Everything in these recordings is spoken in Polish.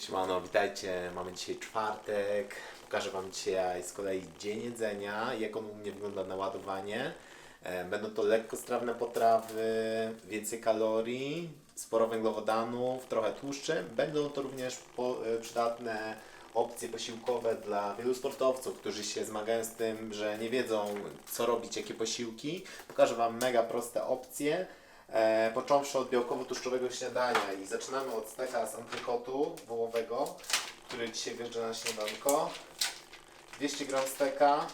Siemano, witajcie. Mamy dzisiaj czwartek. Pokażę Wam dzisiaj z kolei dzień jedzenia, jak on u mnie wygląda na ładowanie. E, Będą to lekkostrawne potrawy, więcej kalorii, sporo węglowodanów, trochę tłuszczy. Będą to również po, e, przydatne opcje posiłkowe dla wielu sportowców, którzy się zmagają z tym, że nie wiedzą co robić, jakie posiłki. Pokażę Wam mega proste opcje. E, począwszy od białkowo-tłuszczowego śniadania i zaczynamy od steka z antrykotu wołowego, który dzisiaj wjeżdża na śniadanko. 200 g steka,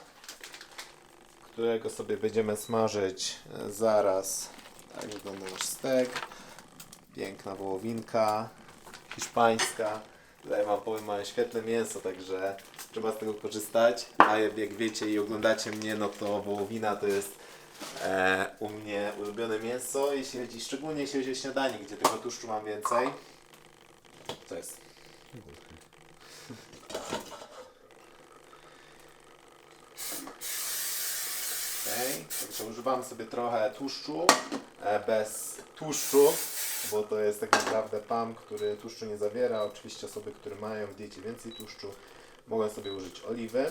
którego sobie będziemy smażyć e, zaraz. Tak wygląda nasz stek. Piękna wołowinka, hiszpańska. Tutaj mam, powiem, mają świetne mięso, także trzeba z tego korzystać. A jak wiecie i oglądacie mnie, no to wołowina to jest e, u mnie ulubione mięso, jeśli chodzi, szczególnie jeśli chodzi o śniadanie, gdzie tego tłuszczu mam więcej. Co jest? Okej, także używam sobie trochę tłuszczu, e, bez tłuszczu, bo to jest tak naprawdę PAM, który tłuszczu nie zawiera. Oczywiście osoby, które mają w diecie więcej tłuszczu, mogą sobie użyć oliwy.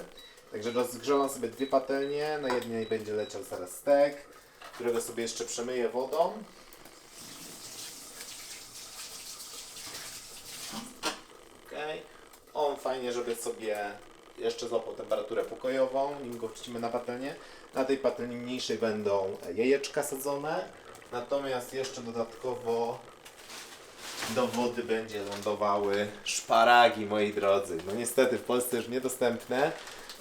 Także rozgrzewam sobie dwie patelnie, na jednej będzie leciał zaraz stek, którego sobie jeszcze przemyję wodą. Okej. On fajnie, żeby sobie jeszcze złapał temperaturę pokojową, nim go wrzucimy na patelnię. Na tej patelni mniejszej będą jajeczka sadzone, natomiast jeszcze dodatkowo do wody będzie lądowały szparagi, moi drodzy. No niestety w Polsce już niedostępne,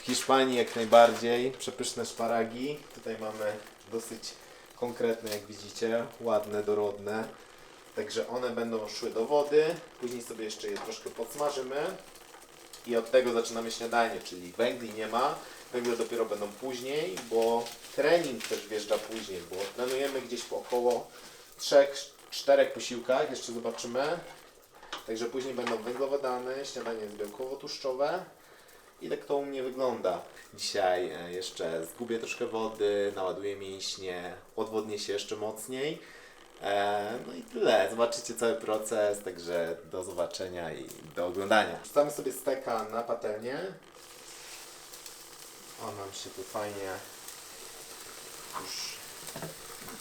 Hiszpanii jak najbardziej, przepyszne szparagi. Tutaj mamy dosyć konkretne, jak widzicie, ładne, dorodne. Także one będą szły do wody, później sobie jeszcze je troszkę podsmażymy i od tego zaczynamy śniadanie, czyli węgli nie ma, węgle dopiero będą później, bo trening też wjeżdża później, bo trenujemy gdzieś po około 3-4 posiłkach, jeszcze zobaczymy. Także później będą węglowodany, śniadanie jest białkowo-tłuszczowe. I tak to u mnie wygląda. Dzisiaj e, jeszcze zgubię troszkę wody, naładuję mięśnie, odwodnię się jeszcze mocniej. E, No i tyle. Zobaczycie cały proces, także do zobaczenia i do oglądania. Wrzucamy sobie steka na patelnię. On nam się tu fajnie już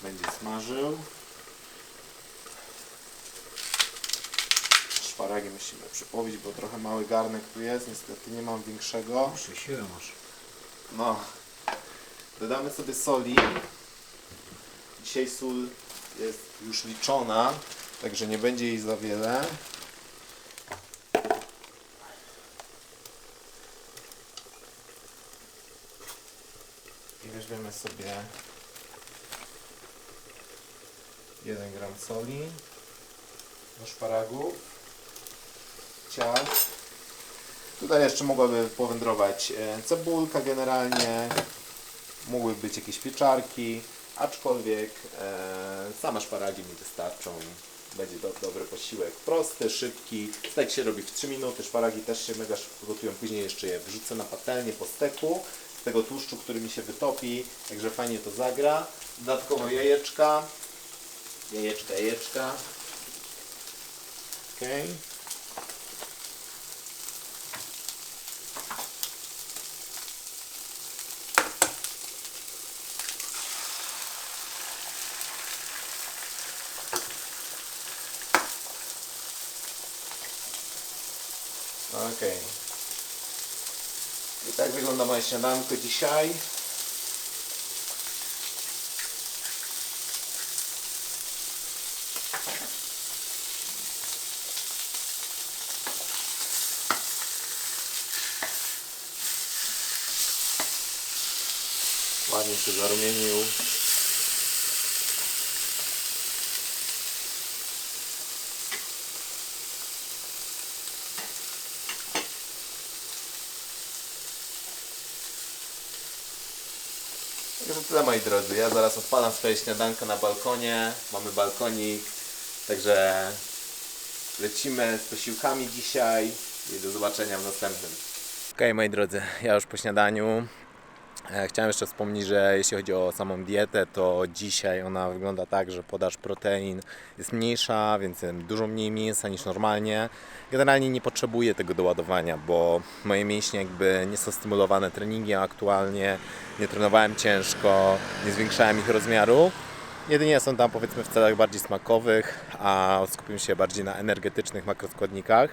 będzie smażył. Szparagi musimy przypowić, bo trochę mały garnek tu jest. Niestety nie mam większego. Muszę siłę masz. No. Dodamy sobie soli. Dzisiaj sól jest już liczona, także nie będzie jej za wiele. I weźmiemy sobie 1 gram soli do szparagów, Tutaj jeszcze mogłaby powędrować e, cebulka generalnie, mogły być jakieś pieczarki, aczkolwiek e, same szparagi mi wystarczą. Będzie do, dobry posiłek, prosty, szybki. Stek się robi w 3 minuty, szparagi też się mega szybko gotują. Później jeszcze je wrzucę na patelnię po steku z tego tłuszczu, który mi się wytopi, także fajnie to zagra. Dodatkowo jajeczka, jajeczka, jajeczka. Okej. Okej. I tak wygląda moje śniadanko dzisiaj. Ładnie się zarumienił. Także tyle moi drodzy. Ja zaraz odpalam swoje śniadanko na balkonie. Mamy balkonik. Także lecimy z posiłkami dzisiaj i do zobaczenia w następnym. Okej moi drodzy, ja już po śniadaniu. E, Chciałem jeszcze wspomnieć, że jeśli chodzi o samą dietę, to dzisiaj ona wygląda tak, że podaż protein jest mniejsza, więc dużo mniej mięsa niż normalnie. Generalnie nie potrzebuję tego doładowania, bo moje mięśnie jakby nie są stymulowane treningiem aktualnie, nie trenowałem ciężko, nie zwiększałem ich rozmiaru. Jedynie są tam powiedzmy w celach bardziej smakowych, a skupiłem się bardziej na energetycznych makroskładnikach,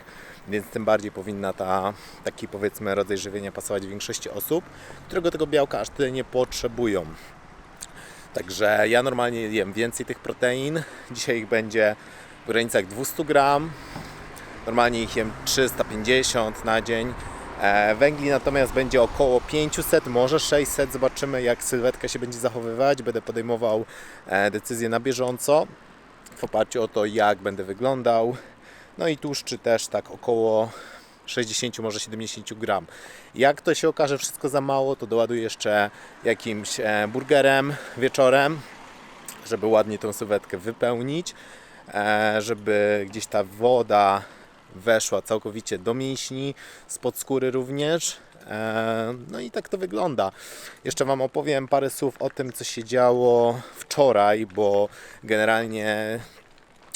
więc tym bardziej powinna ta, taki powiedzmy rodzaj żywienia pasować większości osób, którego tego białka aż tyle nie potrzebują. Także ja normalnie jem więcej tych protein. Dzisiaj ich będzie w granicach 200 gram. Normalnie ich jem 350 na dzień. E, Węgli natomiast będzie około 500, może 600. Zobaczymy jak sylwetka się będzie zachowywać. Będę podejmował e, decyzje na bieżąco w oparciu o to jak będę wyglądał. No i tłuszczy też tak około 60, może 70 gram. Jak to się okaże wszystko za mało, to doładuję jeszcze jakimś e, burgerem wieczorem, żeby ładnie tą sylwetkę wypełnić, e, żeby gdzieś ta woda weszła całkowicie do mięśni, spod skóry również. E, No i tak to wygląda. Jeszcze Wam opowiem parę słów o tym, co się działo wczoraj, bo generalnie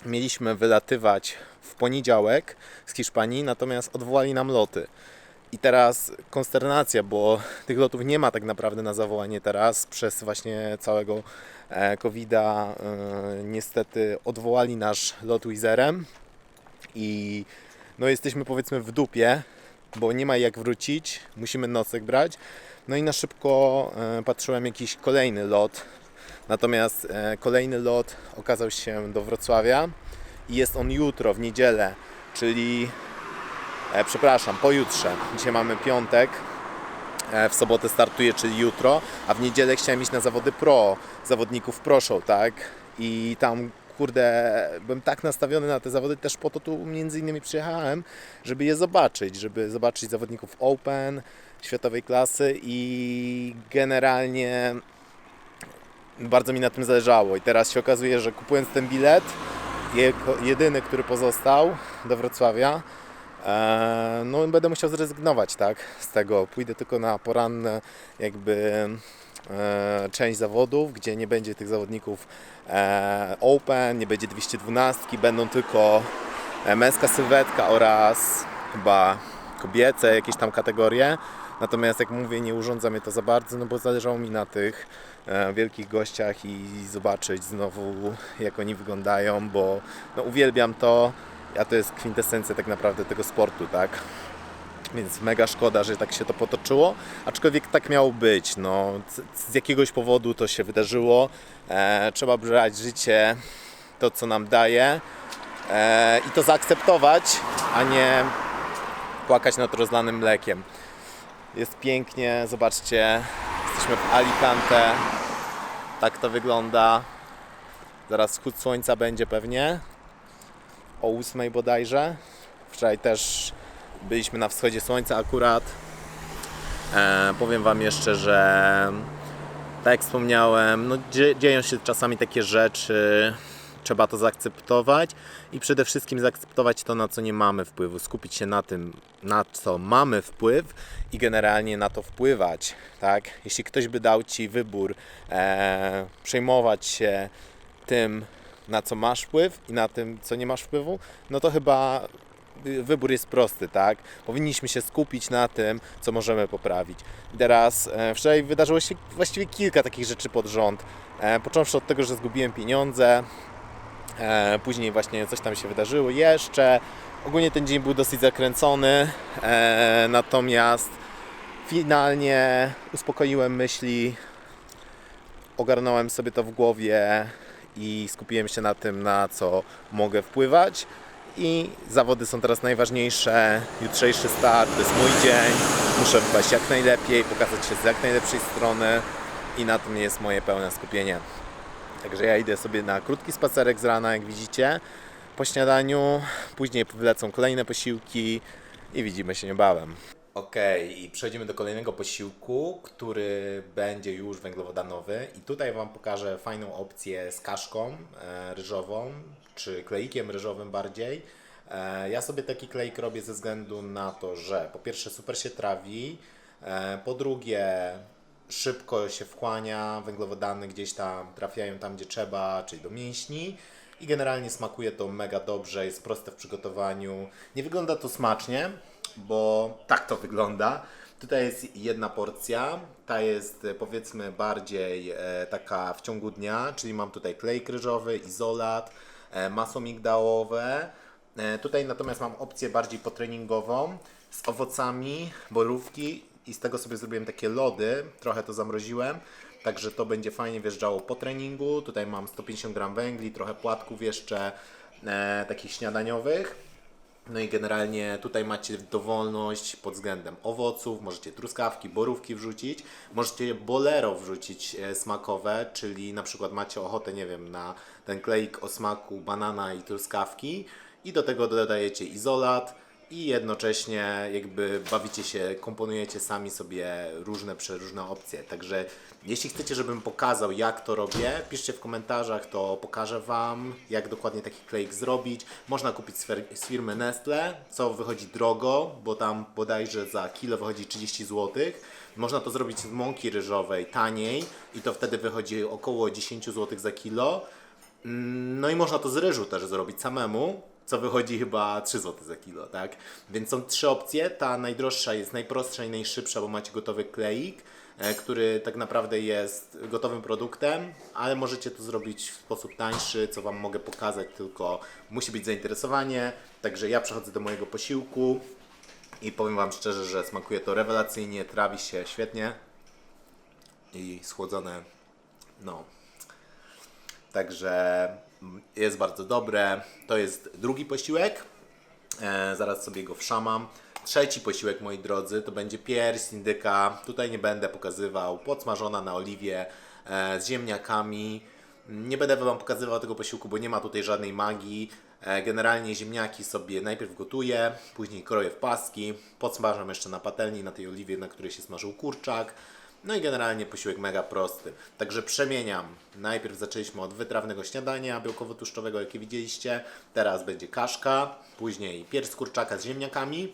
mieliśmy wylatywać w poniedziałek z Hiszpanii, natomiast odwołali nam loty. I teraz konsternacja, bo tych lotów nie ma tak naprawdę na zawołanie teraz przez właśnie całego e, COVID-a. e, Niestety odwołali nasz lot Wizerem i no jesteśmy powiedzmy w dupie, bo nie ma jak wrócić, musimy nocek brać. No i na szybko e, patrzyłem jakiś kolejny lot. Natomiast kolejny lot okazał się do Wrocławia i jest on jutro, w niedzielę, czyli e, przepraszam, pojutrze. Dzisiaj mamy piątek, e, w sobotę startuje, czyli jutro, a w niedzielę chciałem iść na zawody pro, zawodników proszą, tak? I tam kurde, byłem tak nastawiony na te zawody, też po to tu między innymi przyjechałem, żeby je zobaczyć, żeby zobaczyć zawodników Open, światowej klasy i generalnie bardzo mi na tym zależało. I teraz się okazuje, że kupując ten bilet, jedyny, który pozostał do Wrocławia, e, no będę musiał zrezygnować, tak, z tego. Pójdę tylko na poranne jakby e, część zawodów, gdzie nie będzie tych zawodników e, Open, nie będzie 212, będą tylko męska sylwetka oraz chyba kobiece, jakieś tam kategorie. Natomiast jak mówię, nie urządza mnie to za bardzo, no bo zależało mi na tych e, wielkich gościach i zobaczyć znowu jak oni wyglądają, bo no, uwielbiam to, a to jest kwintesencja tak naprawdę tego sportu, tak? Więc mega szkoda, że tak się to potoczyło, aczkolwiek tak miało być. No, z, jakiegoś powodu to się wydarzyło. E, trzeba brać życie, to co nam daje e, i to zaakceptować, a nie płakać nad rozlanym mlekiem. Jest pięknie, zobaczcie, jesteśmy w Alicante, tak to wygląda. Zaraz wschód słońca będzie pewnie, o 8 bodajże. Wczoraj też byliśmy na wschodzie słońca akurat. E, powiem Wam jeszcze, że tak jak wspomniałem, no, dzie- dzieją się czasami takie rzeczy, trzeba to zaakceptować i przede wszystkim zaakceptować to, na co nie mamy wpływu, skupić się na tym, na co mamy wpływ i generalnie na to wpływać. Tak? Jeśli ktoś by dał Ci wybór, e, przejmować się tym, na co masz wpływ i na tym, co nie masz wpływu, no to chyba y, wybór jest prosty, tak? Powinniśmy się skupić na tym, co możemy poprawić. Teraz e, wczoraj wydarzyło się właściwie kilka takich rzeczy pod rząd. E, począwszy od tego, że zgubiłem pieniądze, później właśnie coś tam się wydarzyło jeszcze. Ogólnie ten dzień był dosyć zakręcony, e, natomiast finalnie uspokoiłem myśli, ogarnąłem sobie to w głowie i skupiłem się na tym, na co mogę wpływać. I zawody są teraz najważniejsze. Jutrzejszy start to jest mój dzień. Muszę wypaść jak najlepiej, pokazać się z jak najlepszej strony i na tym jest moje pełne skupienie. Także ja idę sobie na krótki spacerek z rana, jak widzicie, po śniadaniu. Później wylecą kolejne posiłki i widzimy się niebawem. Okej, i przechodzimy do kolejnego posiłku, który będzie już węglowodanowy. I tutaj Wam pokażę fajną opcję z kaszką e, ryżową, czy kleikiem ryżowym bardziej. E, ja sobie taki kleik robię ze względu na to, że po pierwsze super się trawi, e, po drugie szybko się wchłania, węglowodany gdzieś tam trafiają tam, gdzie trzeba, czyli do mięśni. I generalnie smakuje to mega dobrze, jest proste w przygotowaniu. Nie wygląda to smacznie, bo tak to wygląda. Tutaj jest jedna porcja, ta jest e, powiedzmy bardziej e, taka w ciągu dnia, czyli mam tutaj klej kryżowy, izolat, e, masło migdałowe. E, tutaj natomiast mam opcję bardziej potreningową z owocami, borówki i z tego sobie zrobiłem takie lody, trochę to zamroziłem, także to będzie fajnie wjeżdżało po treningu. Tutaj mam 150 gram węgli, trochę płatków jeszcze e, takich śniadaniowych. No i generalnie tutaj macie dowolność pod względem owoców, możecie truskawki, borówki wrzucić, możecie bolero wrzucić e, smakowe, czyli na przykład macie ochotę, nie wiem, na ten kleik o smaku banana i truskawki. I do tego dodajecie izolat i jednocześnie jakby bawicie się, komponujecie sami sobie różne przeróżne opcje. Także jeśli chcecie, żebym pokazał jak to robię, piszcie w komentarzach, to pokażę Wam jak dokładnie taki kleik zrobić. Można kupić z firmy Nestle, co wychodzi drogo, bo tam bodajże za kilo wychodzi 30 zł. Można to zrobić z mąki ryżowej taniej i to wtedy wychodzi około 10 zł za kilo. Mm, No i można to z ryżu też zrobić samemu, co wychodzi chyba 3 zł za kilo, tak? Więc są trzy opcje. Ta najdroższa jest najprostsza i najszybsza, bo macie gotowy kleik, e, który tak naprawdę jest gotowym produktem, ale możecie to zrobić w sposób tańszy, co Wam mogę pokazać, tylko musi być zainteresowanie. Także ja przechodzę do mojego posiłku i powiem Wam szczerze, że smakuje to rewelacyjnie, trawi się świetnie i schłodzone, no, Także jest bardzo dobre. To jest drugi posiłek. E, zaraz sobie go wszamam. Trzeci posiłek, moi drodzy, to będzie pierś indyka. Tutaj nie będę pokazywał. Podsmażona na oliwie e, z ziemniakami. Nie będę Wam pokazywał tego posiłku, bo nie ma tutaj żadnej magii. E, generalnie ziemniaki sobie najpierw gotuję, później kroję w paski, podsmażam jeszcze na patelni, na tej oliwie, na której się smażył kurczak. No i generalnie posiłek mega prosty. Także przemieniam. Najpierw zaczęliśmy od wytrawnego śniadania białkowo-tłuszczowego, jakie widzieliście. Teraz będzie kaszka, później pierś z kurczaka z ziemniakami.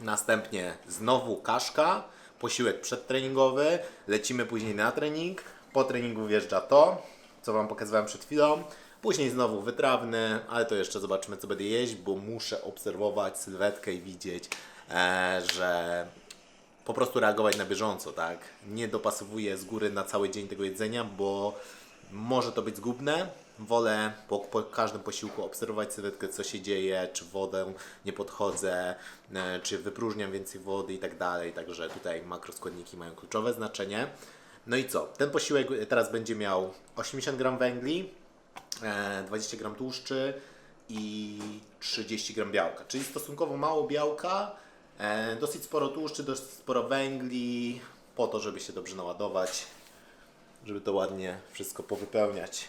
Następnie znowu kaszka, posiłek przedtreningowy. Lecimy później na trening. Po treningu wjeżdża to, co Wam pokazywałem przed chwilą. Później znowu wytrawny, ale to jeszcze zobaczymy, co będę jeść, bo muszę obserwować sylwetkę i widzieć, e, że po prostu reagować na bieżąco, tak? Nie dopasowuję z góry na cały dzień tego jedzenia, bo może to być zgubne. Wolę po, po każdym posiłku obserwować sylwetkę, co się dzieje, czy wodę nie podchodzę, e, czy wypróżniam więcej wody i tak dalej. Także tutaj makroskładniki mają kluczowe znaczenie. No i co? Ten posiłek teraz będzie miał 80 gram węgli, e, 20 gram tłuszczy i 30 gram białka. Czyli stosunkowo mało białka, e, dosyć sporo tłuszczy, dosyć sporo węgli, po to, żeby się dobrze naładować, żeby to ładnie wszystko powypełniać.